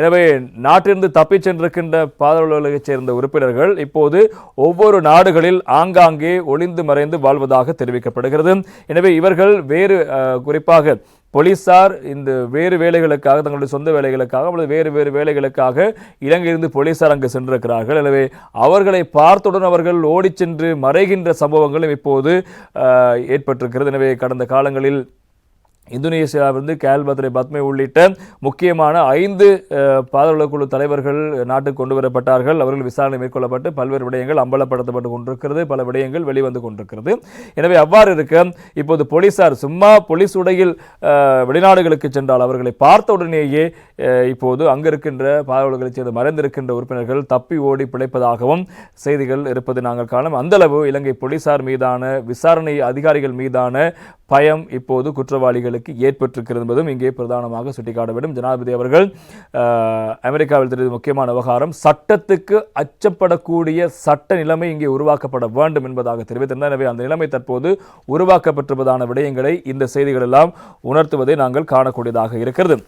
எனவே நாட்டிலிருந்து தப்பிச் சென்றிருக்கின்ற பாதுகாவலர்களைச் சேர்ந்த உறுப்பினர்கள் இப்போது ஒவ்வொரு நாடுகளில் ஆங்காங்கே ஒளிந்து மறைந்து வாழ்வதாக தெரிவிக்கப்படுகிறது. எனவே இவர்கள் வேறு குறிப்பாக போலீசார் இந்த வேறு வேலைகளுக்காக தங்களுடைய சொந்த வேலைகளுக்காக அல்லது வேறு வேறு வேலைகளுக்காக இலங்கையிலிருந்து போலீசார் அங்கு சென்றிருக்கிறார்கள். எனவே அவர்களை பார்த்தவுடன் அவர்கள் ஓடிச் சென்று மறைகின்ற சம்பவங்களும் இப்போது ஏற்பட்டிருக்கிறது. எனவே கடந்த காலங்களில் இந்தோனேசியாவிலிருந்து கேல்பத்ரை பத்மை உள்ளிட்ட முக்கியமான ஐந்து பாதுகாப்பு குழு தலைவர்கள் நாட்டுக்கு கொண்டு வரப்பட்டார்கள். அவர்கள் விசாரணை மேற்கொள்ளப்பட்டு பல்வேறு விடயங்கள் அம்பலப்படுத்தப்பட்டு கொண்டிருக்கிறது. பல விடயங்கள் வெளிவந்து கொண்டிருக்கிறது. எனவே அவ்வாறு இருக்க இப்போது போலீசார் சும்மா போலீஸ் உடையில் வெளிநாடுகளுக்கு சென்றால் அவர்களை பார்த்த உடனேயே இப்போது அங்கு இருக்கின்ற பாதுகாவலர்களைச் சேர்ந்த மறைந்திருக்கின்ற உறுப்பினர்கள் தப்பி ஓடி பிழைப்பதாகவும் செய்திகள் இருப்பது நாங்கள் காணும். அந்தளவு இலங்கை போலீசார் மீதான விசாரணை அதிகாரிகள் மீதான பயம் இப்போது குற்றவாளிகளுக்கு ஏற்பட்டிருக்கிறது என்பதும் இங்கே பிரதானமாக சுட்டிக்காட்ட வேண்டும். ஜனாதிபதி அவர்கள் அமெரிக்காவில் தெரிவித்த முக்கியமான விவகாரம் சட்டத்துக்கு அச்சப்படக்கூடிய சட்ட நிலைமை இங்கே உருவாக்கப்பட வேண்டும் என்பதாக தெரிவித்திருந்தார். எனவே அந்த நிலைமை தற்போது உருவாக்கப்பட்டிருப்பதான விடயங்களை இந்த செய்திகளெல்லாம் உணர்த்துவதை நாங்கள் காணக்கூடியதாக இருக்கிறது.